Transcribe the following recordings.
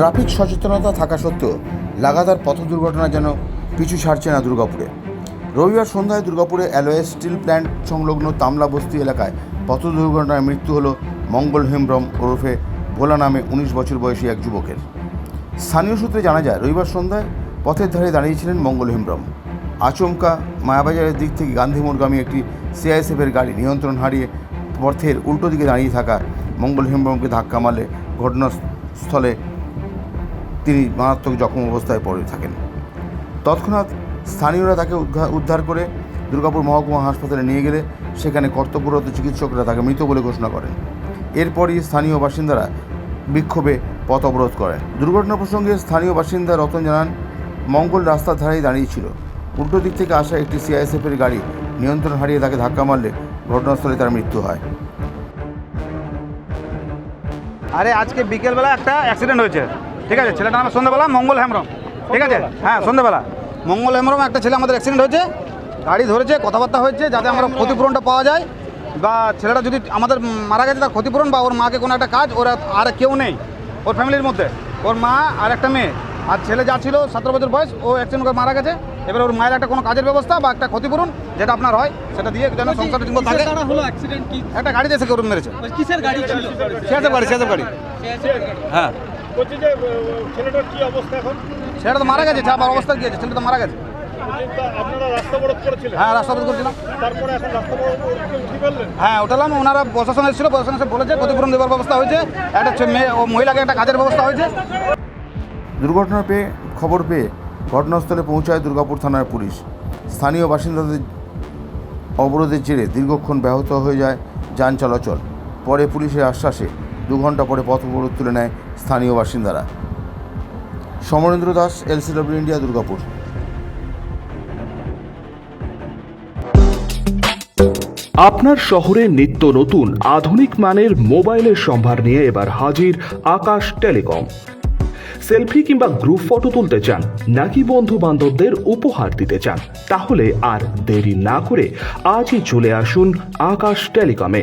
Traffic সচেতনতা থাকা সত্ত্বেও লাগাতার পথ দুর্ঘটনা যেন পিছু ছাড়ছে না দুর্গাপুরে। রবিবার সন্ধ্যায় দুর্গাপুরে অ্যালোয়ে স্টিল প্ল্যান্ট সংলগ্ন তামলা বস্তি এলাকায় পথ দুর্ঘটনায় মৃত্যু হলো মঙ্গল হেমব্রম ওরফে ভোলা নামে উনিশ বছর বয়সী এক যুবকের। স্থানীয় সূত্রে জানা যায়, রবিবার সন্ধ্যায় পথের ধারে দাঁড়িয়েছিলেন মঙ্গল হেমব্রম। আচমকা মায়াবাজারের দিক থেকে গান্ধী মোড়গামী একটি সিআইএসএফের গাড়ি নিয়ন্ত্রণ হারিয়ে পথের উল্টো দিকে দাঁড়িয়ে থাকা মঙ্গল হেমব্রমকে ধাক্কা মারলে ঘটনাস্থলে তিনি মারাত্মক জখম অবস্থায় পড়ে থাকেন। তৎক্ষণাৎ স্থানীয়রা তাকে উদ্ধার- করে দুর্গাপুর মহকুমা হাসপাতালে নিয়ে গেলে সেখানে কর্তব্যরত চিকিৎসকরা তাকে মৃত বলে ঘোষণা করেন। এরপরই স্থানীয় বাসিন্দারা বিক্ষোভে পথ অবরোধ করেন। দুর্ঘটনা প্রসঙ্গে স্থানীয় বাসিন্দা রতন জানান, মঙ্গল রাস্তার ধারেই দাঁড়িয়েছিল। উল্টো দিক থেকে আসা একটি সিআইএসএফের গাড়ি নিয়ন্ত্রণ হারিয়ে তাকে ধাক্কা মারলে ঘটনাস্থলে তার মৃত্যু হয়। আরে আজকে বিকেলবেলা একটা অ্যাক্সিডেন্ট হয়েছে। ঠিক আছে ছেলেটার নাম সন্ধ্যাবেলা মঙ্গল হেমরম ঠিক আছে? হ্যাঁ সন্ধ্যাবেলা। মঙ্গল হেমরম একটা ছেলে আমাদের অ্যাক্সিডেন্ট হয়েছে গাড়ি ধরেছে কথাবার্তা হয়েছে যাতে আমরা ক্ষতিপূরণটা পাওয়া যায়। বা ছেলেটা যদি আমাদের মারা গেছে তার ক্ষতিপূরণ বা ওর মাকে কোনো একটা কাজ ওর আর কেউ নেই ওর ফ্যামিলির মধ্যে। ওর মা আর একটা মেয়ে। আর ছেলে যা ছিল সতেরো বছর বয়স ও অ্যাক্সিডেন্ট করে মারা গেছে। এবার ওর মায়ের একটা কোনো কাজের ব্যবস্থা বা একটা ক্ষতিপূরণ যেটা আপনার হয় সেটা দিয়ে যেন ঠিকমতো থাকে। একটা গাড়ি এসে মেরেছে। কিসের গাড়ি ছিল? গাড়ি গাড়ি হ্যাঁ। বলছি যে ছেলেটার কি অবস্থা এখন? সেটা তো মারা গেছে চাপ অবস্থা কি আছে ছেলে তো মারা গেছে। তা আপনারা রাস্তা অবরোধ করেছিলেন? হ্যাঁ রাস্তা অবরোধ করছিলাম। তারপরে এখন রাস্তা অবরোধ উঠে ফেললেন হ্যাঁ ওনারা প্রশাসন এসেছিল প্রশাসন এসে বলেছে ক্ষতিপূরণ দেওয়ার ব্যবস্থা হয়েছে একটা ছে- মেয়ে ও মহিলাকে একটা কাজের ব্যবস্থা হয়েছে। দুর্ঘটনা পেয়ে খবর পেয়ে ঘটনাস্থলে পৌঁছায় দুর্গাপুর থানার পুলিশ। স্থানীয় বাসিন্দাদের অবরোধের জেরে দীর্ঘক্ষণ ব্যাহত হয়ে যায় যান চলাচল। পরে পুলিশের আশ্বাসে দু ঘণ্টা পরে পথ অবরোধ তুলে নেয় স্থানীয় বাসিন্দারা। Samarendra Das, LCW India, Durgapur. আপনার শহরে নিত্য নতুন আধুনিক মানের মোবাইলের সম্ভার নিয়ে এবার হাজির আকাশ টেলিকম। সেলফি কিংবা গ্রুপ ফটো তুলতে চান নাকি বন্ধু বান্ধবদের উপহার দিতে চান, তাহলে আর দেরি না করে আজই চলে আসুন আকাশ টেলিকমে।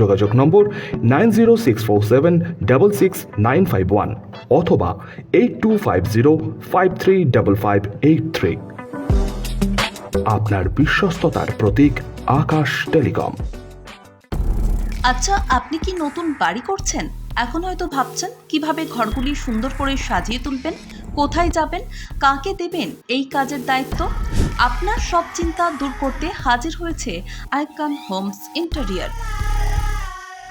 যোগাযোগ নম্বর nine zero six four seven double six nine five one অথবা eight two five zero five three double five eight three. আপনার বিশ্বস্ততার প্রতীক আকাশ টেলিকম। আচ্ছা আপনি কি নতুন বাড়ি করছেন? এখন হয়তো ভাবছেন কীভাবে ঘরগুলি সুন্দর করে সাজিয়ে তুলবেন, কোথায় যাবেন, কাকে দেবেন, এই কাজের দায়িত্ব? আপনার সব চিন্তা দূর করতে হাজির হয়েছে Icon Homes interior.